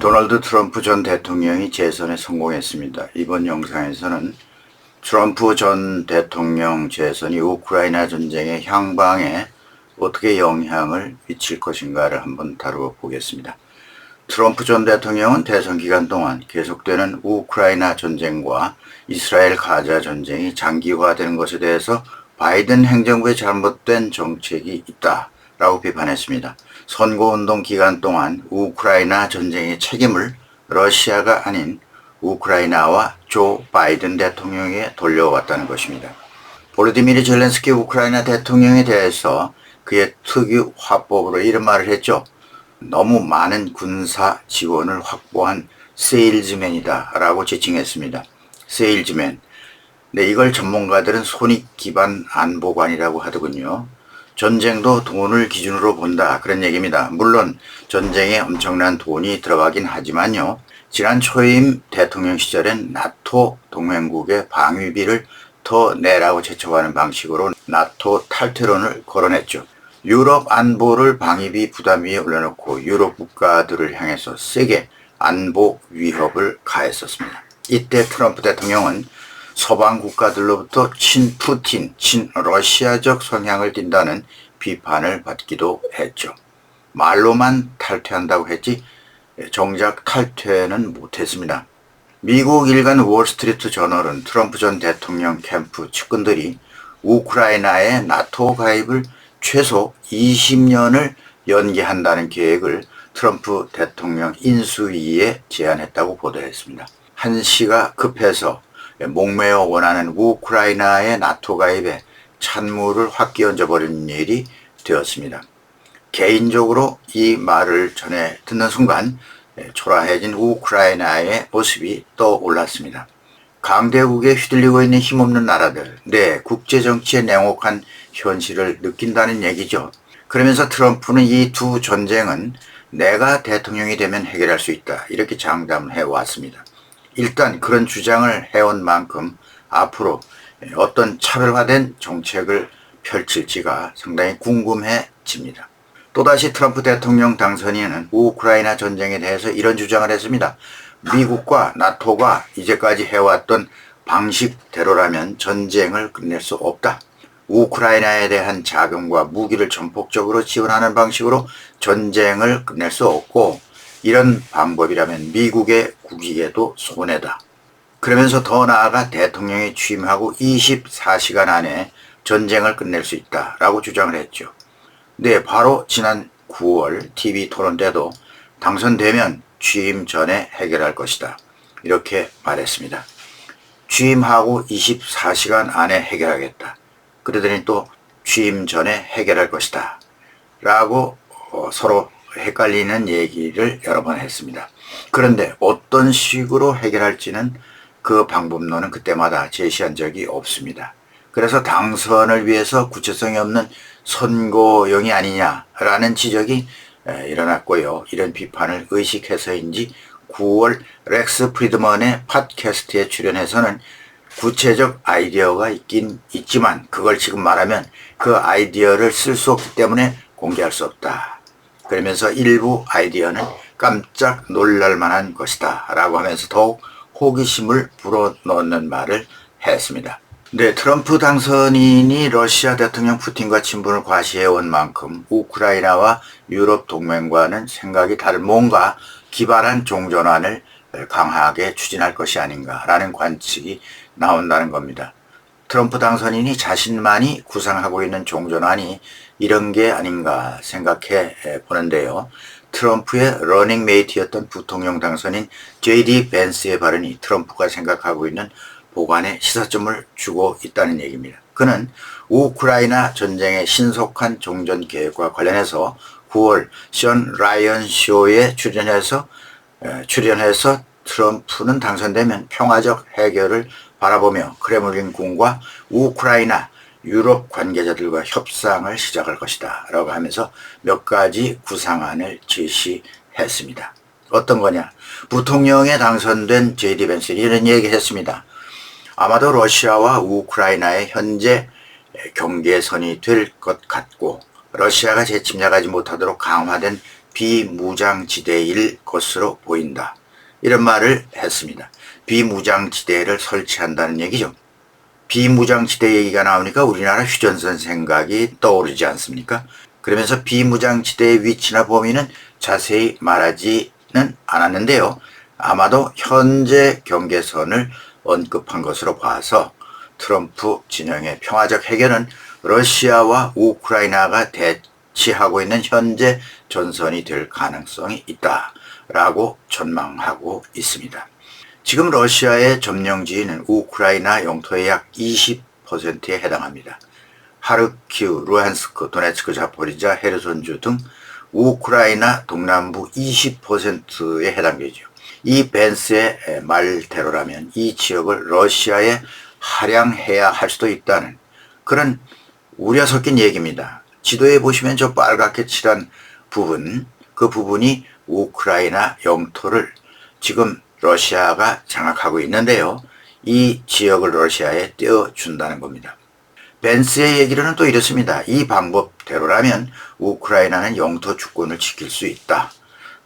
도널드 트럼프 전 대통령이 재선에 성공했습니다. 이번 영상에서는 트럼프 전 대통령 재선이 우크라이나 전쟁의 향방에 어떻게 영향을 미칠 것인가를 한번 다루어 보겠습니다. 트럼프 전 대통령은 대선 기간 동안 계속되는 우크라이나 전쟁과 이스라엘 가자 전쟁이 장기화되는 것에 대해서 바이든 행정부의 잘못된 정책이 있다라고 비판했습니다. 선거운동 기간 동안 우크라이나 전쟁의 책임을 러시아가 아닌 우크라이나와 조 바이든 대통령에게 돌려왔다는 것입니다. 보르디미르 젤렌스키 우크라이나 대통령에 대해서 그의 특유 화법으로 이런 말을 했죠. 너무 많은 군사 지원을 확보한 세일즈맨이다 라고 지칭했습니다. 세일즈맨. 네, 이걸 전문가들은 손익 기반 안보관이라고 하더군요. 전쟁도 돈을 기준으로 본다 그런 얘기입니다. 물론 전쟁에 엄청난 돈이 들어가긴 하지만요. 지난 초임 대통령 시절엔 나토 동맹국의 방위비를 더 내라고 제청하는 방식으로 나토 탈퇴론을 거론했죠. 유럽 안보를 방위비 부담 위에 올려놓고 유럽 국가들을 향해서 세게 안보 위협을 가했었습니다. 이때 트럼프 대통령은 서방 국가들로부터 친 푸틴, 친 러시아적 성향을 띈다는 비판을 받기도 했죠. 말로만 탈퇴한다고 했지 정작 탈퇴는 못했습니다. 미국 일간 월스트리트 저널은 트럼프 전 대통령 캠프 측근들이 우크라이나의 나토 가입을 최소 20년을 연기한다는 계획을 트럼프 대통령 인수위에 제안했다고 보도했습니다. 한 시가 급해서 목매어 원하는 우크라이나의 나토 가입에 찬물을 확 끼얹어 버리는 일이 되었습니다. 개인적으로 이 말을 전해 듣는 순간 초라해진 우크라이나의 모습이 떠올랐습니다. 강대국에 휘둘리고 있는 힘없는 나라들, 내 국제정치의 냉혹한 현실을 느낀다는 얘기죠. 그러면서 트럼프는 이 두 전쟁은 내가 대통령이 되면 해결할 수 있다. 이렇게 장담을 해왔습니다. 일단 그런 주장을 해온 만큼 앞으로 어떤 차별화된 정책을 펼칠지가 상당히 궁금해집니다. 또다시 트럼프 대통령 당선인은 우크라이나 전쟁에 대해서 이런 주장을 했습니다. 미국과 나토가 이제까지 해왔던 방식대로라면 전쟁을 끝낼 수 없다. 우크라이나에 대한 자금과 무기를 전폭적으로 지원하는 방식으로 전쟁을 끝낼 수 없고 이런 방법이라면 미국의 국익에도 손해다. 그러면서 더 나아가 대통령이 취임하고 24시간 안에 전쟁을 끝낼 수 있다라고 주장을 했죠. 네, 바로 지난 9월 TV 토론 때도 당선되면 취임 전에 해결할 것이다. 이렇게 말했습니다. 취임하고 24시간 안에 해결하겠다. 그러더니 또 취임 전에 해결할 것이다. 라고 어, 서로 헷갈리는 얘기를 여러 번 했습니다. 그런데 어떤 식으로 해결할지는 그 방법론은 그때마다 제시한 적이 없습니다. 그래서 당선을 위해서 구체성이 없는 선거용이 아니냐라는 지적이 일어났고요. 이런 비판을 의식해서인지 9월 렉스 프리드먼의 팟캐스트에 출연해서는 구체적 아이디어가 있긴 있지만 그걸 지금 말하면 그 아이디어를 쓸 수 없기 때문에 공개할 수 없다. 그러면서 일부 아이디어는 깜짝 놀랄 만한 것이다. 라고 하면서 더욱 호기심을 불어넣는 말을 했습니다. 네, 트럼프 당선인이 러시아 대통령 푸틴과 친분을 과시해온 만큼 우크라이나와 유럽 동맹과는 생각이 다른 뭔가 기발한 종전환을 강하게 추진할 것이 아닌가라는 관측이 나온다는 겁니다. 트럼프 당선인이 자신만이 구상하고 있는 종전환이 이런 게 아닌가 생각해 보는데요. 트럼프의 러닝 메이트였던 부통령 당선인 J.D. 벤스의 발언이 트럼프가 생각하고 있는 보관에 시사점을 주고 있다는 얘기입니다. 그는 우크라이나 전쟁의 신속한 종전 계획과 관련해서 9월 션 라이언 쇼에 출연해서 출연해서 트럼프는 당선되면 평화적 해결을 바라보며 크레물린궁과 우크라이나 유럽 관계자들과 협상을 시작할 것이다. 라고 하면서 몇 가지 구상안을 제시했습니다. 어떤 거냐? 부통령에 당선된 제디 벤슨이 이런 얘기 했습니다. 아마도 러시아와 우크라이나의 현재 경계선이 될 것 같고 러시아가 재침략하지 못하도록 강화된 비무장지대일 것으로 보인다. 이런 말을 했습니다. 비무장지대를 설치한다는 얘기죠. 비무장지대 얘기가 나오니까 우리나라 휴전선 생각이 떠오르지 않습니까? 그러면서 비무장지대의 위치나 범위는 자세히 말하지는 않았는데요. 아마도 현재 경계선을 언급한 것으로 봐서 트럼프 진영의 평화적 해결은 러시아와 우크라이나가 대치하고 있는 현재 전선이 될 가능성이 있다 라고 전망하고 있습니다. 지금 러시아의 점령지는 우크라이나 영토의 약 20%에 해당합니다. 하르키우, 루한스크, 도네츠크, 자포리자, 헤르손주 등 우크라이나 동남부 20%에 해당되죠. 이 벤스의 말대로라면 이 지역을 러시아에 할양해야 할 수도 있다는 그런 우려 섞인 얘기입니다. 지도에 보시면 저 빨갛게 칠한 부분, 그 부분이 우크라이나 영토를 지금 러시아가 장악하고 있는데요. 이 지역을 러시아에 떼어준다는 겁니다. 벤스의 얘기로는 또 이렇습니다. 이 방법대로라면 우크라이나는 영토 주권을 지킬 수 있다.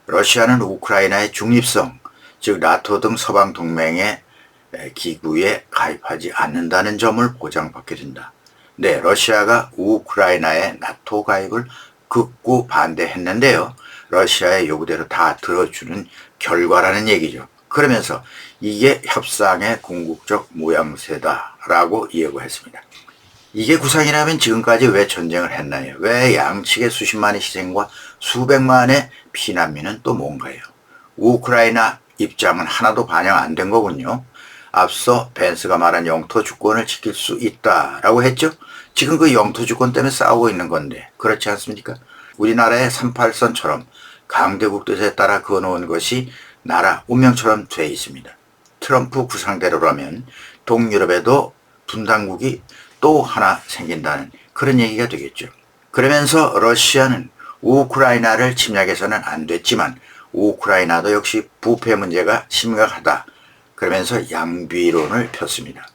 러시아는 우크라이나의 중립성, 즉 나토 등 서방 동맹의 기구에 가입하지 않는다는 점을 보장받게 된다. 네, 러시아가 우크라이나의 나토 가입을 극구 반대했는데요. 러시아의 요구대로 다 들어주는 결과라는 얘기죠. 그러면서 이게 협상의 궁극적 모양새다라고 예고했습니다. 이게 구상이라면 지금까지 왜 전쟁을 했나요? 왜 양측의 수십만의 희생과 수백만의 피난민은 또 뭔가요? 우크라이나 입장은 하나도 반영 안 된 거군요. 앞서 벤스가 말한 영토 주권을 지킬 수 있다라고 했죠. 지금 그 영토 주권 때문에 싸우고 있는 건데 그렇지 않습니까? 우리나라의 38선처럼 강대국 뜻에 따라 그어놓은 것이 나라 운명처럼 돼 있습니다. 트럼프 구상대로라면 동유럽에도 분단국이 또 하나 생긴다는 그런 얘기가 되겠죠. 그러면서 러시아는 우크라이나를 침략해서는 안 됐지만 우크라이나도 역시 부패 문제가 심각하다. 그러면서 양비론을 폈습니다.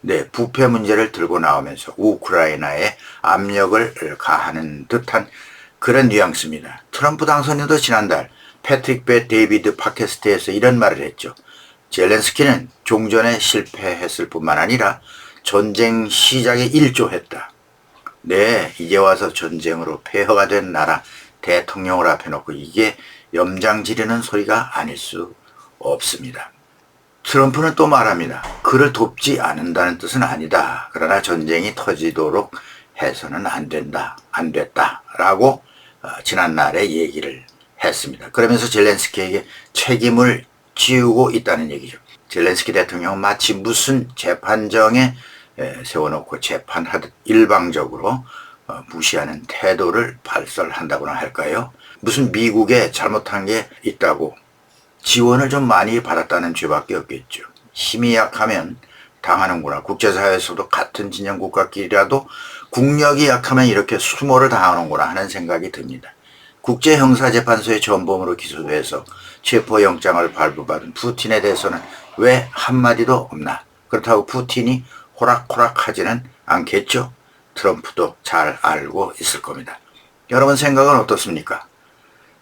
네, 부패 문제를 들고 나오면서 우크라이나에 압력을 가하는 듯한 그런 뉘앙스입니다. 트럼프 당선인도 지난달 패트릭 베 데이비드 팟캐스트에서 이런 말을 했죠. 젤렌스키는 종전에 실패했을 뿐만 아니라 전쟁 시작에 일조했다. 네, 이제 와서 전쟁으로 폐허가 된 나라 대통령을 앞에 놓고 이게 염장 지르는 소리가 아닐 수 없습니다. 트럼프는 또 말합니다. 그를 돕지 않는다는 뜻은 아니다. 그러나 전쟁이 터지도록 해서는 안 된다. 안 됐다. 라고 어, 지난날에 얘기를 했습니다. 그러면서 젤렌스키에게 책임을 지우고 있다는 얘기죠. 젤렌스키 대통령은 마치 무슨 재판정에 세워놓고 재판하듯 일방적으로 어, 무시하는 태도를 발설한다고나 할까요? 무슨 미국에 잘못한 게 있다고 지원을 좀 많이 받았다는 죄밖에 없겠죠. 힘이 약하면 당하는구나. 국제사회에서도 같은 진영 국가끼리라도 국력이 약하면 이렇게 수모를 당하는구나 하는 생각이 듭니다. 국제형사재판소의 전범으로 기소돼서 체포영장을 발부받은 푸틴에 대해서는 왜 한마디도 없나? 그렇다고 푸틴이 호락호락하지는 않겠죠? 트럼프도 잘 알고 있을 겁니다. 여러분 생각은 어떻습니까?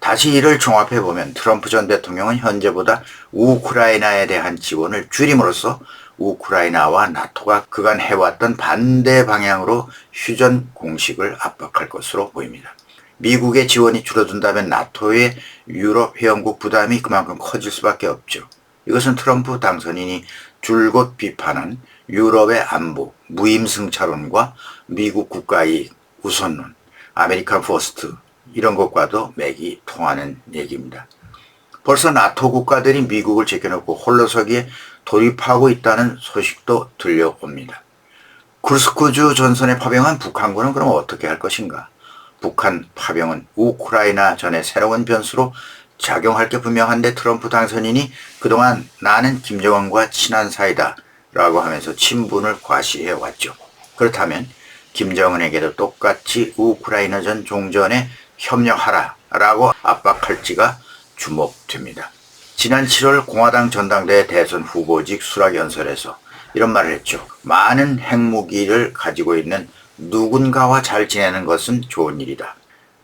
다시 이를 종합해 보면 트럼프 전 대통령은 현재보다 우크라이나에 대한 지원을 줄임으로써 우크라이나와 나토가 그간 해왔던 반대 방향으로 휴전 공식을 압박할 것으로 보입니다. 미국의 지원이 줄어든다면 나토의 유럽 회원국 부담이 그만큼 커질 수밖에 없죠. 이것은 트럼프 당선인이 줄곧 비판한 유럽의 안보, 무임승차론과 미국 국가이익 우선론, 아메리칸 포스트 이런 것과도 맥이 통하는 얘기입니다. 벌써 나토 국가들이 미국을 제껴놓고 홀로서기에 돌입하고 있다는 소식도 들려옵니다. 쿠르스크주 전선에 파병한 북한군은 그럼 어떻게 할 것인가? 북한 파병은 우크라이나 전의 새로운 변수로 작용할 게 분명한데 트럼프 당선인이 그동안 나는 김정은과 친한 사이다 라고 하면서 친분을 과시해 왔죠. 그렇다면 김정은에게도 똑같이 우크라이나 전 종전에 협력하라 라고 압박할지가 주목됩니다. 지난 7월 공화당 전당대회 대선 후보직 수락 연설에서 이런 말을 했죠. 많은 핵무기를 가지고 있는 누군가와 잘 지내는 것은 좋은 일이다.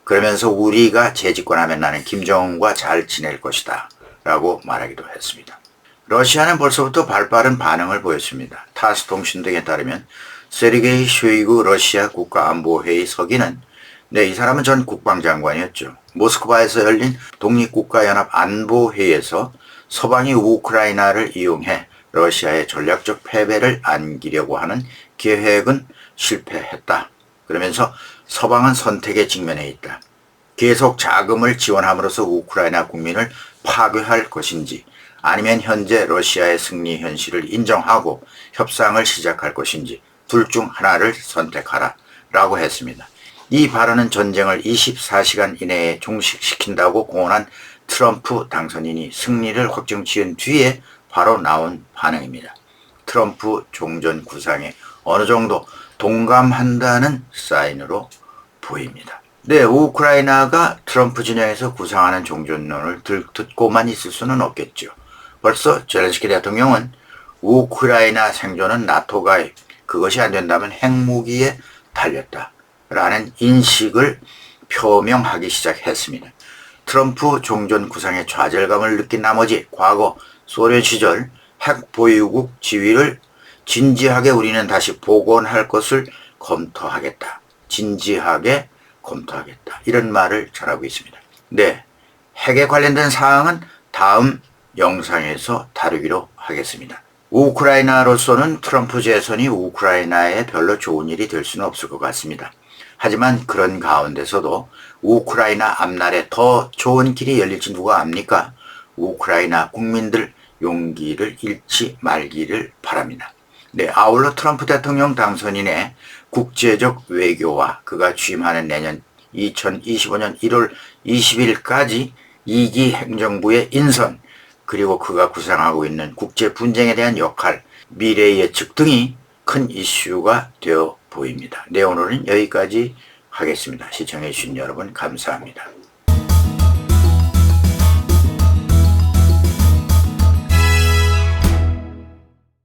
그러면서 우리가 재집권하면 나는 김정은과 잘 지낼 것이다. 라고 말하기도 했습니다. 러시아는 벌써부터 발빠른 반응을 보였습니다. 타스 통신 등에 따르면 세르게이 쇼이구 러시아 국가안보회의 서기는 네, 이 사람은 전 국방장관이었죠. 모스크바에서 열린 독립국가연합 안보회의에서 서방이 우크라이나를 이용해 러시아의 전략적 패배를 안기려고 하는 계획은 실패했다. 그러면서 서방은 선택에 직면해 있다. 계속 자금을 지원함으로써 우크라이나 국민을 파괴할 것인지 아니면 현재 러시아의 승리 현실을 인정하고 협상을 시작할 것인지 둘 중 하나를 선택하라 라고 했습니다. 이 발언은 전쟁을 24시간 이내에 종식시킨다고 공언한 트럼프 당선인이 승리를 확정 지은 뒤에 바로 나온 반응입니다. 트럼프 종전 구상에 어느 정도 동감한다는 사인으로 보입니다. 네, 우크라이나가 트럼프 진영에서 구상하는 종전론을 들, 듣고만 있을 수는 없겠죠. 벌써 젤렌스키 대통령은 우크라이나 생존은 나토 가입, 그것이 안 된다면 핵무기에 달렸다 라는 인식을 표명하기 시작했습니다. 트럼프 종전 구상의 좌절감을 느낀 나머지 과거 소련 시절 핵 보유국 지위를 진지하게 우리는 다시 복원할 것을 검토하겠다. 진지하게 검토하겠다. 이런 말을 전하고 있습니다. 네. 핵에 관련된 사항은 다음 영상에서 다루기로 하겠습니다. 우크라이나로서는 트럼프 재선이 우크라이나에 별로 좋은 일이 될 수는 없을 것 같습니다. 하지만 그런 가운데서도 우크라이나 앞날에 더 좋은 길이 열릴지 누가 압니까? 우크라이나 국민들 용기를 잃지 말기를 바랍니다. 네, 아울러 트럼프 대통령 당선인의 국제적 외교와 그가 취임하는 내년 2025년 1월 20일까지 2기 행정부의 인선, 그리고 그가 구상하고 있는 국제 분쟁에 대한 역할, 미래 예측 등이 큰 이슈가 되어 보입니다. 네, 오늘은 여기까지 하겠습니다. 시청해주신 여러분 감사합니다.